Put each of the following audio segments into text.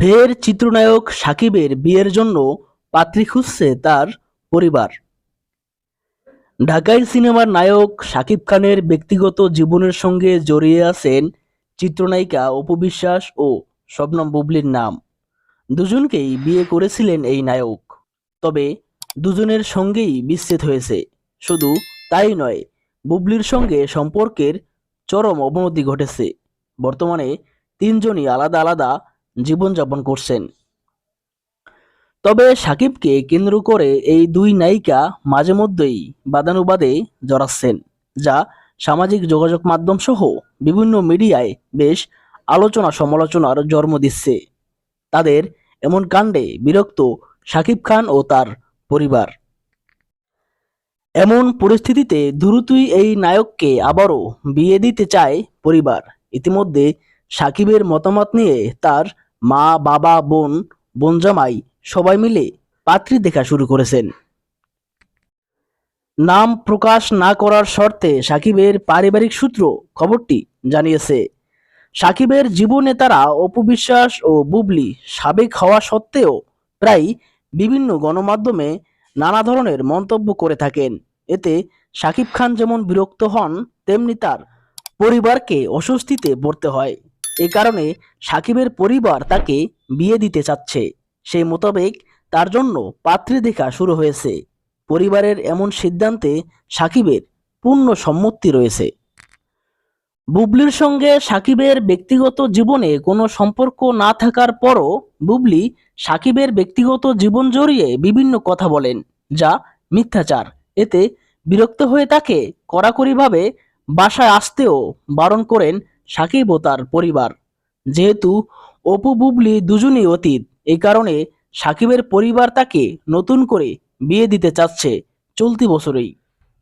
ফের চিত্রনায়ক সাকিবের বিয়ের জন্য পাত্রী খুঁজছে তার পরিবার। ঢাকাই সিনেমার নায়ক সাকিব খানের ব্যক্তিগত জীবনের সঙ্গে জড়িয়ে আছেন চিত্রনায়িকা অপু বিশ্বাস ও শবনম বুবলির নাম। দুজনকেই বিয়ে করেছিলেন এই নায়ক। তবে দুজনের সঙ্গেই বিচ্ছেদ হয়েছে। শুধু তাই নয়, বুবলির সঙ্গে সম্পর্কের চরম অবনতি ঘটেছে। বর্তমানে তিনজনই আলাদা আলাদা জীবনযাপন করছেন। তবে সাকিবকে কেন্দ্র করে এই দুই নায়িকা মাঝে মধ্যেই বাদানুবাদে জড়াচ্ছেন, যা সামাজিক যোগাযোগ মাধ্যম সহ বিভিন্ন মিডিয়ায় বেশ আলোচনা সমালোচনার জন্ম দিচ্ছে। তাদের এমন কাণ্ডে বিরক্ত সাকিব খান ও তার পরিবার। এমন পরিস্থিতিতে দ্রুতই এই নায়ককে আবারও বিয়ে দিতে চায় পরিবার। ইতিমধ্যে সাকিবের মতামত নিয়ে তার মা, বাবা, বোন বোন জামাই সবাই মিলে পাত্রী দেখা শুরু করেছেন। নাম প্রকাশ না করার শর্তে সাকিবের পারিবারিক সূত্র খবরটি জানিয়েছে। সাকিবের জীবনে তারা অপবিশ্বাস ও বুবলি সাবেক হওয়া সত্ত্বেও প্রায় বিভিন্ন গণমাধ্যমে নানা ধরনের মন্তব্য করে থাকেন। এতে সাকিব খান যেমন বিরক্ত হন, তেমনি তার পরিবারকে অস্বস্তিতে পড়তে হয়। এ কারণে সাকিবের পরিবার তাকে বিয়ে দিতে চাচ্ছে। সেই মোতাবেক তার জন্য পাত্রী দেখা শুরু হয়েছে। পরিবারের এমন সিদ্ধান্তে সাকিবের পূর্ণ সম্মতি রয়েছে। বুবলির সঙ্গে সাকিবের ব্যক্তিগত জীবনে কোনো সম্পর্ক না থাকার পরও বুবলি সাকিবের ব্যক্তিগত জীবন জড়িয়ে বিভিন্ন কথা বলেন, যা মিথ্যাচার। এতে বিরক্ত হয়ে তাকে কড়াকড়িভাবে বাসায় আসতেও বারণ করেন সাকিব ও তার পরিবার। যেহেতু অপু, বুবলি দুজনই অতীত, এই কারণে সাকিবের পরিবার তাকে নতুন করে বিয়ে দিতে চাচ্ছে চলতি বছরেই।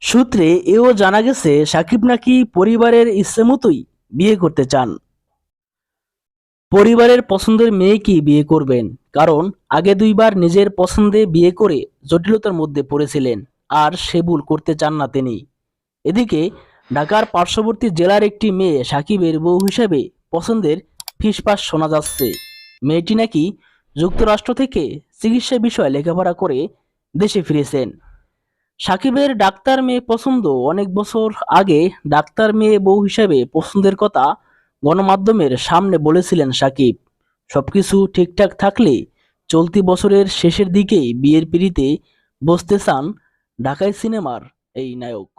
সূত্রে এও জানা গেছে, সাকিব নাকি পরিবারের ইচ্ছে মতোই বিয়ে করতে চান। পরিবারের পছন্দের মেয়েকেই বিয়ে করবেন? কারণ আগে দুইবার নিজের পছন্দে বিয়ে করে জটিলতার মধ্যে পড়েছিলেন, আর সে ভুল করতে চান না তিনি। এদিকে ঢাকার পার্শ্ববর্তী জেলার একটি মেয়ে সাকিবের বউ হিসেবে পছন্দের ফিসফাস শোনা যাচ্ছে। মেয়েটি নাকি যুক্তরাষ্ট্র থেকে চিকিৎসা বিষয়ে লেখাপড়া করে দেশে ফিরেছেন। সাকিবের ডাক্তার মেয়ে পছন্দ অনেক বছর আগে ডাক্তার মেয়ে বউ হিসেবে পছন্দের কথা গণমাধ্যমের সামনে বলেছিলেন সাকিব। সবকিছু ঠিকঠাক থাকলে চলতি বছরের শেষের দিকেই বিয়ের পিড়িতে বসতে চান ঢাকায় সিনেমার এই নায়ক।